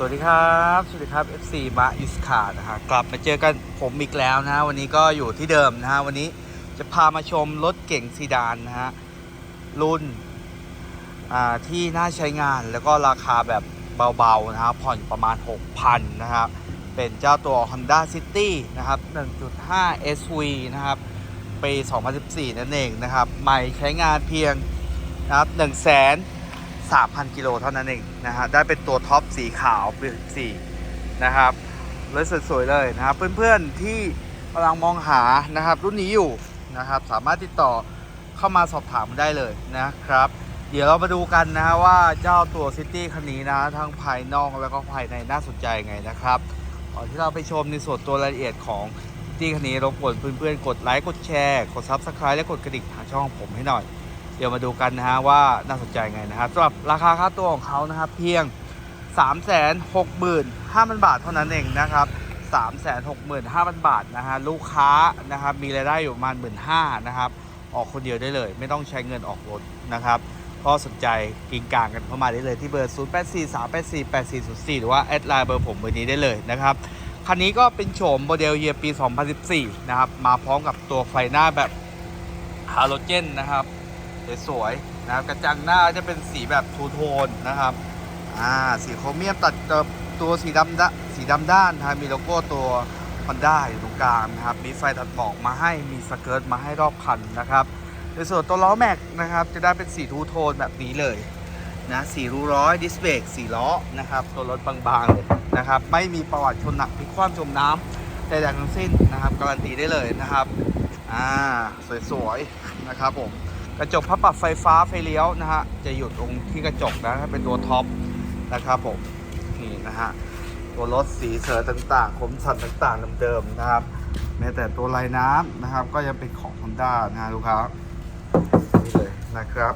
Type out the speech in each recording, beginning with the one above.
สวัสดีครับ สวัสดีครับ FC มาอิสคานะฮะกลับมาเจอกันผมอีกแล้วนะฮะวันนี้ก็อยู่ที่เดิมนะฮะวันนี้จะพามาชมรถเก่งซีดานนะฮะรุ่นอ่าที่น่าใช้งานแล้วก็ราคาแบบเบาๆนะครับผ่อนประมาณ 6,000นะครับเป็นเจ้าตัว Honda City นะครับ 1.5 SV นะครับปี 2014 นั่นเองนะครับใหม่ใช้งานเพียงนะครับ1 0 0 0 0 3,000 กิโลเท่านั้นเองนะฮะได้เป็นตัวท็อปสีขาวเปี14นะครับรถสวยๆเลยนะครับเพื่อนๆที่กำลังมองหานะครับรุ่นนี้อยู่นะครับสามารถติดต่อเข้ามาสอบถามได้เลยนะครับ เดี๋ยวเรามาดูกันนะฮะว่าเจ้าตัวซิตี้คันนี้นะทั้งภายนอกแล้วก็ภายในน่าสนใจไงนะครับก่อนที่เราไปชมในส่วนตัวรายละเอียดของซิตี้คันนี้รบกวนเพื่อนๆกดไลค์กดแชร์กดซับสไคร b e และกดกระดิ่งทางช่องผมให้หน่อย เดี๋ยวมาดูกันนะฮะว่าน่าสนใจไงนะครับสำหรับราคาค่าตัวของเขานะครับ เพียง 3 6 5 0 0 0 บาทเท่านั้นเองนะครับ 3 6 5 0 0 0 บาทนะฮะลูกค้านะครับมีรายได้อยู่ประมาณ 1 5ื่นนะครับ ออกคนเดียวได้เลย ไม่ต้องใช้เงินออกรถนะครับก็สนใจกิงกลางกันเข้ามาได้เลยที่เบอร์ 0 8 4 3 8 4 8 4 0 4 หรือว่าแอดไลน์เบอร์ผมเบอร์นี้ได้เลยนะครับคันนี้ก็เป็นโฉมโมเดลเยียปี 2014 นะครับ มาพร้อมกับตัวไฟหน้าแบบฮาโลเจนนะครับ สวยๆนะครับกระจังหน้าจะเป็นสีแบบทูโทนนะครับอ่าสีโครเมียมตัดกับตัวสีดำดะสีดำด้านนะมีโลโก้ตัว Honda อยู่ตรงกลางนะครับมีไฟตัดหมอกมาให้มีสเกิร์ตมาให้รอบคันนะครับในส่วนตัวล้อแม็กนะครับจะได้เป็นสีทูโทนแบบนี้เลยนะสีรูร้อยดิสเบรกสีล้อนะครับตัวรถบางๆเลยนะครับไม่มีประวัติชนหนักพลิกคว่ำจมน้ำใดๆทั้งสิ้นนะครับการันตีได้เลยนะครับอ่าสวยๆนะครับผม กระจกพับปรับไฟฟ้าไฟเลี้ยวนะฮะจะอยู่ตรงที่กระจกนะถ้าเป็นตัวท็อปนะครับผมนี่นะฮะตัวรถสีเสือต่างๆ คมสันต่างๆเดิมๆนะครับแม้แต่ตัวลายน้ำนะครับ ก็ยังเป็นของ Honda นะฮะลูกค้านี่เลยนะครับ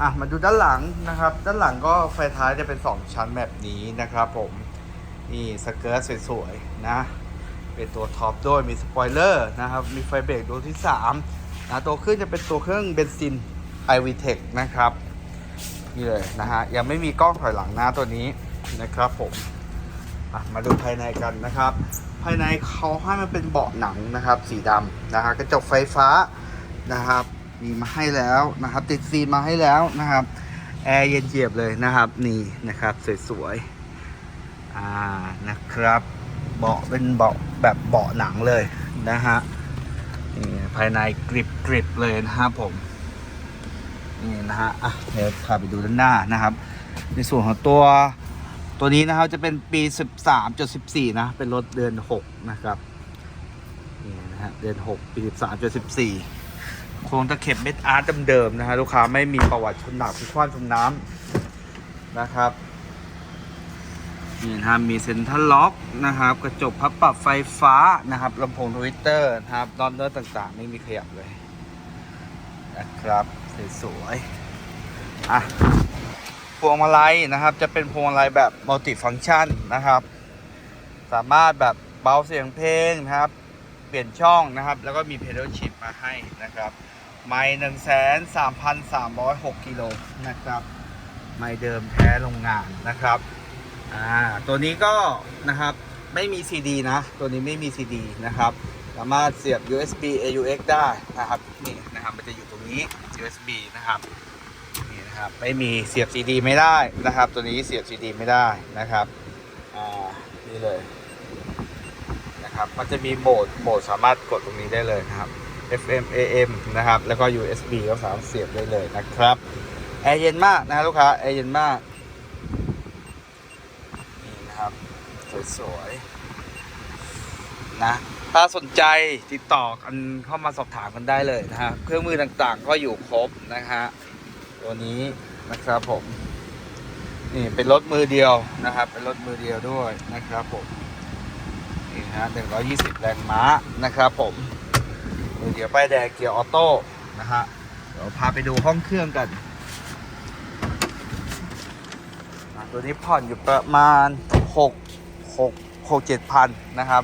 อะมาดูด้านหลังนะครับ ด้านหลังก็ไฟท้ายจะเป็น 2 ชั้นแบบนี้นะครับผมนี่สเกิร์ตสวยๆนะ เป็นตัวท็อปด้วยมีสปอยเลอร์นะครับ มีไฟเบรกดวงที่ 3 นะตัวเครื่องจะเป็นตัวเครื่องเบนซิน i v t e c h นะครับนี่เลยนะฮะยังไม่มีกล้องถอยหลังหน้าตัวนี้นะครับผมมาดูภายในกันนะครับ ภายในเขาให้มันเป็นเบาะหนังนะครับ สีดำนะฮะกระจกไฟฟ้านะครับ มีมาให้แล้วนะครับ ติดซีนมาให้แล้วนะครับแอร์เย็นเจียบเลยนะครับนี่นะครับสวยๆอ่านะครับเบาะเป็นเบาะแบบเบาะหนังเลยนะฮะ ภายในกริบกริบเลยนะครับผมนี่นะฮะอะเดี๋ยวพาไปดูด้านหน้านะครับ ในส่วนของตัวตัวนี้นะครับจะเป็นปี 13.14 นะ เป็นรถเดือน 6 นะครับนี่นะฮะเดือน 6 ปี 13.14 โครงตะเข็บเม็ดอาร์ตเดิมๆนะฮะลูกค้าไม่มีประวัติชนหนักพิคว้านชนน้ำนะครับ นี่นะครับมีเซ็นทรัลล็อกนะครับ กระจกพับปรับไฟฟ้านะครับลำโพงทวิตเตอร์นะครับนอนเนอร์ต่างๆ ไม่มีขยับเลยนะครับสวยๆอะพวงมาลัยนะครับ จะเป็นพวงมาลัยแบบมัลติฟังชันนะครับ สามารถแบบเบาเสียงเพลงนะครับ เปลี่ยนช่องนะครับ แล้วก็มีเพด a l ชิ f มาให้นะครับ ไม่หนึ่งแสนสามพันสามร้อยหกกิโลนะครับ ไม่เดิมแท้โรงงานนะครับ อ่าตัวนี้ก็นะครับไม่มี CD นะ ตัวนี้ไม่มี CD นะครับ สามารถเสียบ USB AUX ได้นะครับนี่นะครับมันจะอยู่ตรงนี้ USB นะครับนี่นะครับไม่มีเสียบ CD ไม่ได้นะครับ ตัวนี้เสียบ CD ไม่ได้นะครับอ่านี่เลยนะครับมันจะมีโหมดโหมดสามารถกดตรงนี้ได้เลยนะครับ FM AM นะครับแล้วก็ USB ก็สามารถเสียบได้เลยนะครับแอร์เย็นมากนะลูกค้าแอร์เย็นมาก นี่นะครับ สวยๆนะถ้าสนใจติดต่อกันเข้ามาสอบถามกันได้เลยนะฮะเครื่องมือต่างๆก็อยู่ครบนะฮะตัวนี้นะครับผมนี่เป็นรถมือเดียวนะครับ เป็นรถมือเดียวด้วยนะครับผมนี่ฮะ120แรงม้านะครับผมมือเดียวป้ายแดงเกียร์ออโต้นะฮะเดี๋ยวพาไปดูห้องเครื่องกันตัวนี้ผ่อนอยู่ประมาณ6 6 6 7พันนะครับ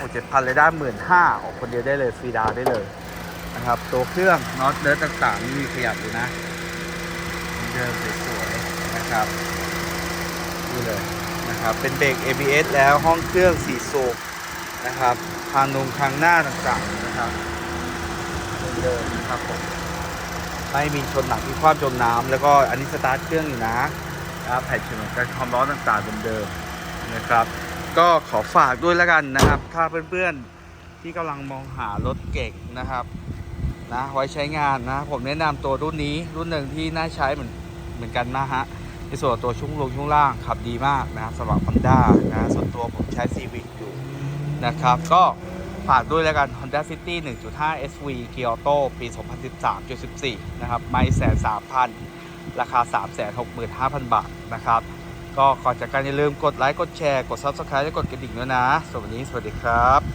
6 7พันเลยได้หมื่นห้าออกคนเดียวได้เลยฟรีดาวได้เลยนะครับตัวเครื่องน็อตเนื้อต่างๆมีขยับอยู่นะเดิมสวยๆนะครับนี่เลยนะครับเป็นเบรก ABS แล้วห้องเครื่อง4สูบนะครับคางนงคางหน้าต่างๆนะครับเดิมนะครับผมไม่มีชนหนักที่คว่ำจมน้ำแล้วก็อันนี้สตาร์ทเครื่องอยู่นะนะครับแผ่นฉนวนกันความร้อนต่างๆเดิมๆนะครับ ก็ขอฝากด้วยแล้วกันนะครับ ถ้าเพื่อนๆที่กำลังมองหารถเก่งนะครับนะไว้ใช้งานนะ ผมแนะนำตัวรุ่นนี้รุ่นหนึ่งที่น่าใช้เหมือนเหมือนกันนะฮะในส่วนตัวช่วงลงช่วงล่างขับดีมากนะครับสำหรับ Honda นะส่วนตัวผมใช้ Civic อยู่นะครับ ก็ฝากด้วยแล้วกัน Honda City 1.5 SV Gear Auto ปี 2013.14 นะครับ ไม่แสนสามพันราคา 365,000 บาทนะครับ ก็ก่อนจากการอย่าลืมกดไลค์ กดแชร์ กด Subscribe และกดกระดิ่งด้วยนะสวัสดีสวัสดีครับ